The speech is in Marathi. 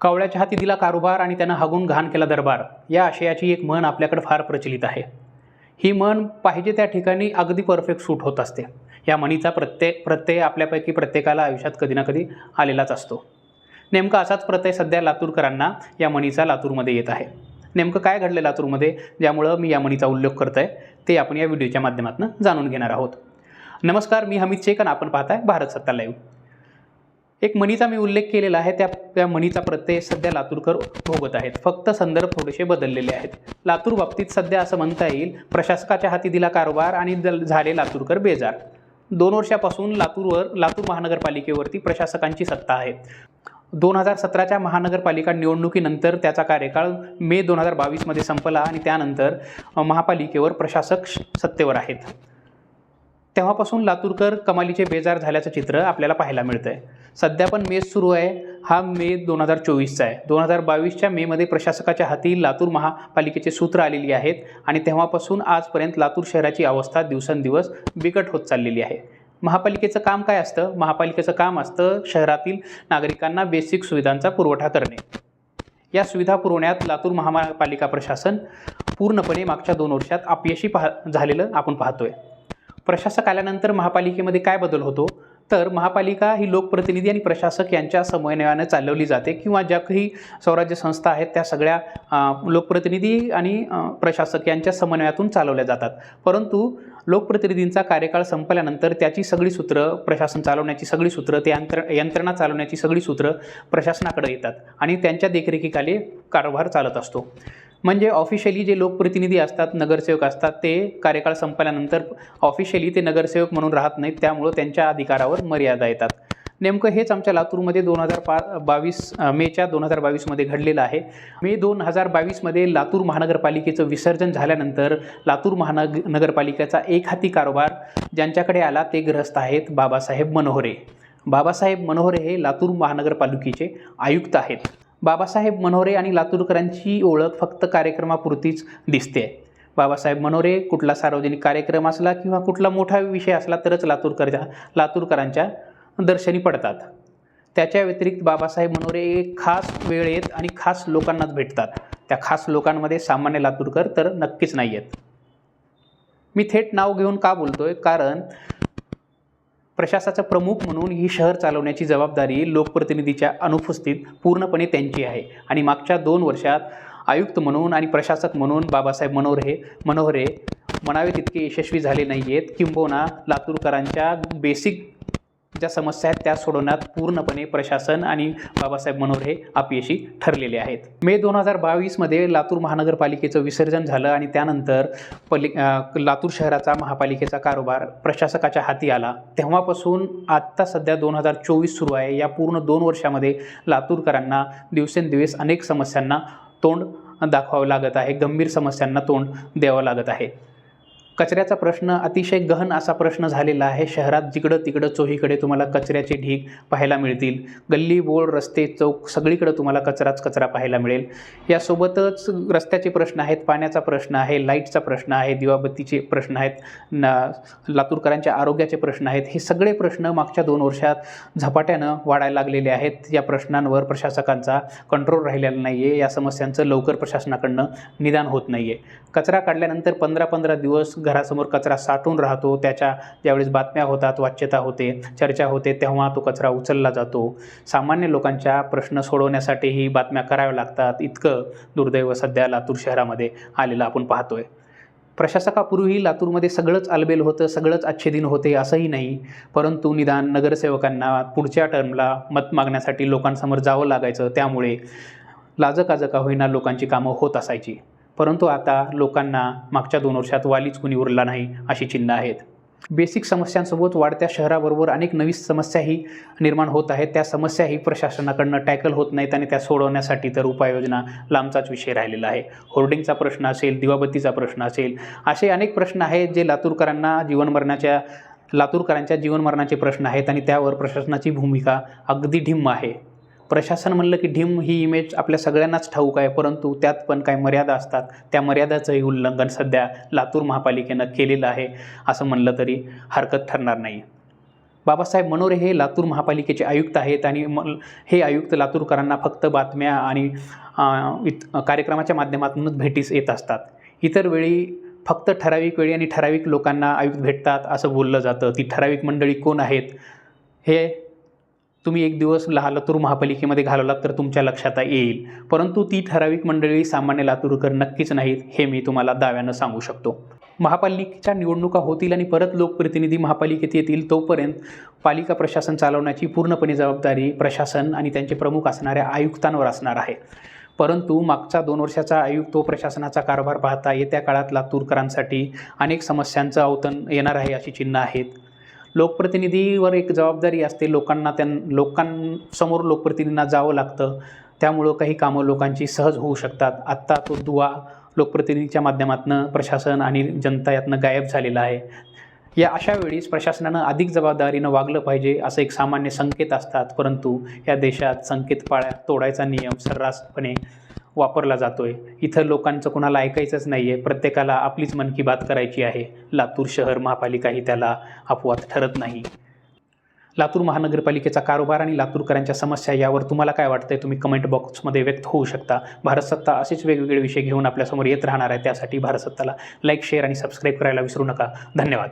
कावळ्याच्या हाती दिला कारोबार आणि त्यानं हागून घाण केला दरबार. या आशयाची एक म्हण आपल्याकडे फार प्रचलित आहे. ही म्हण पाहिजे त्या ठिकाणी अगदी परफेक्ट सूट होत असते. या म्हणीचा प्रत्यय प्रत्यय आपल्यापैकी प्रत्येकाला आयुष्यात कधी ना कधी आलेलाच असतो. नेमका असाच प्रत्यय सध्या लातूरकरांना या म्हणीचा लातूरमध्ये येत आहे. नेमकं काय घडलं लातूरमध्ये ज्यामुळं मी या म्हणीचा उल्लेख करत आहे ते आपण या व्हिडिओच्या माध्यमातून जाणून घेणार आहोत. नमस्कार मी हमीद शेख आणि आपण पाहताय भारत सत्ता लाईव्ह एक म्हणीचा मी उल्लेख केलेला आहे त्या त्या म्हणीचा प्रत्यय सध्या लातूरकर भोगत आहेत. फक्त संदर्भ थोडेसे बदललेले आहेत. लातूर बाबतीत सध्या असं म्हणता येईल प्रशासकाच्या हाती दिला कारभार आणि दल- झाले लातूरकर बेजार. दोन वर्षापासून लातूरवर लातूर महानगरपालिकेवरती प्रशासकांची सत्ता आहे. दोन हजार सतराच्या महानगरपालिका निवडणुकीनंतर त्याचा कार्यकाळ मे दोन हजार बावीसमध्ये संपला आणि त्यानंतर महापालिकेवर प्रशासक सत्तेवर आहेत. तेव्हापासून लातूरकर कमालीचे बेजार झाल्याचं चित्र आपल्याला पाहायला मिळतं आहे सध्या पण मेच सुरू आहे. हा मे दोन हजार चोवीसचा आहे. दोन हजार बावीसच्या मेमध्ये प्रशासकाच्या हाती लातूर महापालिकेचे सूत्र आलेली आहेत आणि तेव्हापासून आजपर्यंत लातूर शहराची अवस्था दिवसेंदिवस बिकट होत चाललेली आहे. महापालिकेचं काम काय असतं? महापालिकेचं काम असतं शहरातील नागरिकांना बेसिक सुविधांचा पुरवठा करणे. या सुविधा पुरवण्यात लातूर महापालिका प्रशासन पूर्णपणे मागच्या दोन वर्षात अपयशी पाह झालेलं आपण पाहतोय. प्रशासक आल्यानंतर महापालिकेमध्ये काय बदल होतो? तर महापालिका ही लोकप्रतिनिधी आणि प्रशासक यांच्या समन्वयाने चालवली जाते किंवा ज्या काही स्वराज्य संस्था आहेत त्या सगळ्या लोकप्रतिनिधी आणि प्रशासक यांच्या समन्वयातून चालवल्या जातात. परंतु लोकप्रतिनिधींचा कार्यकाळ संपल्यानंतर त्याची सगळी सूत्र प्रशासन चालवण्याची सगळी सूत्र ते यंत्र यंत्रणा चालवण्याची सगळी सूत्र प्रशासनाकडे येतात आणि त्यांच्या देखरेखीखाली कारभार चालत असतो. म्हणजे ऑफिशियली जे लोकप्रतिनिधी असतात नगरसेवक असतात ते कार्यकाळ संपल्यानंतर ऑफिशियली ते नगरसेवक म्हणून राहत नाहीत. त्यामुळं त्यांच्या अधिकारावर मर्यादा येतात. नेमकं हेच आमच्या लातूरमध्ये दोन हजार पा बावीस मेच्या दोन हजार बावीसमध्ये घडलेलं आहे. मे दोन हजार बावीसमध्ये लातूर महानगरपालिकेचं विसर्जन झाल्यानंतर लातूर महानग नगरपालिकेचा एक हाती कारभार ज्यांच्याकडे आला ते ग्रस्त आहेत बाबासाहेब मनोहरे. बाबासाहेब मनोहरे हे लातूर महानगरपालिकेचे आयुक्त आहेत. बाबासाहेब मनोरे आणि लातूरकरांची ओळख फक्त कार्यक्रमापुरतीच दिसते. बाबासाहेब मनोरे कुठला सार्वजनिक कार्यक्रम असला किंवा कुठला मोठा विषय असला तरच लातूरकरच्या लातूरकरांच्या दर्शनी पडतात. त्याच्या व्यतिरिक्त बाबासाहेब मनोरे खास वेळेत आणि खास लोकांनाच भेटतात. त्या खास लोकांमध्ये सामान्य लातूरकर तर नक्कीच नाही आहेत मी थेट नाव घेऊन का बोलतो आहे कारण प्रशासाचा प्रमुख म्हणून ही शहर चालवण्याची जबाबदारी लोकप्रतिनिधीच्या अनुपस्थित पूर्णपणे त्यांची आहे. आणि मागच्या दोन वर्षात आयुक्त म्हणून आणि प्रशासक म्हणून बाबासाहेब मनोहरे मनोहरे म्हणावे तितके यशस्वी झाले नाही आहेत किंबहुना लातूरकरांच्या बेसिक ज्या समस्या आहेत त्या सोडवण्यात पूर्णपणे प्रशासन आणि बाबासाहेब मनोहर हे अपयशी ठरलेले आहेत. मे दोन हजार बावीसमध्ये लातूर महानगरपालिकेचं विसर्जन झालं आणि त्यानंतर पलि लातूर शहराचा महापालिकेचा कारोबार प्रशासकाच्या हाती आला. तेव्हापासून आत्ता सध्या दोन हजार चोवीस सुरू आहे. या पूर्ण दोन वर्षामध्ये लातूरकरांना दिवसेंदिवस अनेक समस्यांना तोंड दाखवावं लागत आहे. गंभीर समस्यांना तोंड द्यावं लागत आहे. कचऱ्याचा प्रश्न अतिशय गहन असा प्रश्न झालेला आहे. शहरात जिकडं तिकडं चोहीकडे तुम्हाला कचऱ्याचे ढीग पाहायला मिळतील. गल्ली बोळ रस्ते चौक सगळीकडं तुम्हाला कचराच कचरा पाहायला मिळेल. यासोबतच रस्त्याचे प्रश्न आहेत पाण्याचा प्रश्न आहे लाईटचा प्रश्न आहे दिवाबत्तीचे प्रश्न आहेत न लातूरकरांच्या आरोग्याचे प्रश्न आहेत. हे सगळे प्रश्न मागच्या दोन वर्षात झपाट्यानं वाढायला लागलेले आहेत. या प्रश्नांवर प्रशासकांचा कंट्रोल राहिलेला नाही आहे या समस्यांचं लवकर प्रशासनाकडनं निदान होत नाही आहे कचरा काढल्यानंतर पंधरा पंधरा दिवस घरासमोर कचरा साठून राहतो त्याच्या ज्यावेळेस बातम्या होतात वाच्यता होते चर्चा होते तेव्हा तो कचरा उचलला जातो. सामान्य लोकांच्या प्रश्न सोडवण्यासाठी ही बातम्या कराव्या लागतात. इतकं दुर्दैव सध्या लातूर शहरामध्ये आलेलं आपण पाहतोय. प्रशासकापूर्वी लातूरमध्ये सगळंच अलबेल होतं सगळंच अच्छे दिन होते असंही नाही. परंतु निदान नगरसेवकांना पुढच्या टर्मला मत मागण्यासाठी लोकांसमोर जावं लागायचं. त्यामुळे लाजकाजका होईना लोकांची कामं होत असायची. परंतु आता लोकांना मागच्या दोन वर्षात वालीच कुणी उरला नाही अशी चिन्ह आहेत. बेसिक समस्यांसोबत वाढत्या शहराबरोबर अनेक नवीन समस्याही निर्माण होत आहेत. त्या समस्याही प्रशासनाकडनं टॅकल होत नाहीत आणि त्या सोडवण्यासाठी तर उपाययोजना लांबचाच विषय राहिलेला आहे. होर्डिंगचा प्रश्न असेल दिवाबत्तीचा प्रश्न असेल असे अनेक प्रश्न आहेत जे लातूरकरांना जीवनमरणाच्या लातूरकरांच्या जीवनमरणाचे प्रश्न आहेत आणि त्यावर प्रशासनाची भूमिका अगदी ढिम्म आहे. प्रशासन म्हणलं की ढिम ही इमेज आपल्या सगळ्यांनाच ठाऊक आहे. परंतु त्यात पण काही मर्यादा असतात. त्या मर्यादाचंही उल्लंघन सध्या लातूर महापालिकेनं केलेलं आहे असं म्हणलं तरी हरकत ठरणार नाही. बाबासाहेब मनोरे हे लातूर महापालिकेचे आयुक्त आहेत आणि म हे आयुक्त लातूरकरांना फक्त बातम्या आणि इत कार्यक्रमाच्या माध्यमातूनच भेटीस येत असतात. इतर वेळी फक्त ठराविक वेळी आणि ठराविक लोकांना आयुक्त भेटतात असं बोललं जातं. ती ठराविक मंडळी कोण आहेत? हे तुम्ही एक दिवस लहा लातूर महापालिकेमध्ये घालवलात तर तुमच्या लक्षात येईल. परंतु ती ठराविक मंडळी सामान्य लातूरकर नक्कीच नाहीत हे मी तुम्हाला दाव्यानं सांगू शकतो. महापालिकेच्या निवडणुका होतील आणि परत लोकप्रतिनिधी महापालिकेत येतील तोपर्यंत पालिका प्रशासन चालवण्याची पूर्णपणे जबाबदारी प्रशासन आणि त्यांचे प्रमुख असणाऱ्या आयुक्तांवर असणार आहे. परंतु मागचा दोन वर्षाचा आयुक्त व प्रशासनाचा कारभार पाहता येत्या काळात लातूरकरांसाठी अनेक समस्यांचं अवतन येणार आहे अशी चिन्ह आहेत. लोकप्रतिनिधीवर एक जबाबदारी असते. लोकांना त्यां लोकांसमोर लोकप्रतिनिधींना जावं लागतं. त्यामुळं काही कामं लोकांची सहज होऊ शकतात. आत्ता तो दुवा लोकप्रतिनिधीच्या माध्यमातून प्रशासन आणि जनता यातनं गायब झालेला आहे. या अशा वेळीस प्रशासनानं अधिक जबाबदारीनं वागलं पाहिजे असं एक सामान्य संकेत असतात. परंतु या देशात संकेत पाळ्या तोडायचा नियम सर्रासपणे वापरला जातोय. इथं लोकांचं कोणाला ऐकायचंच नाही आहे प्रत्येकाला आपलीच मन की बात करायची आहे. लातूर शहर महापालिका ही त्याला अपवाद ठरत नाही. लातूर महानगरपालिकेचा कारोबार आणि लातूरकरांच्या समस्या यावर तुम्हाला काय वाटतंय? तुम्ही कमेंट बॉक्समध्ये व्यक्त होऊ शकता. भारत सत्ता असेच वेगवेगळे विषय घेऊन आपल्यासमोर येत राहणार आहे. त्यासाठी भारत सत्ताला लाईक शेअर आणि सबस्क्राईब करायला विसरू नका. धन्यवाद.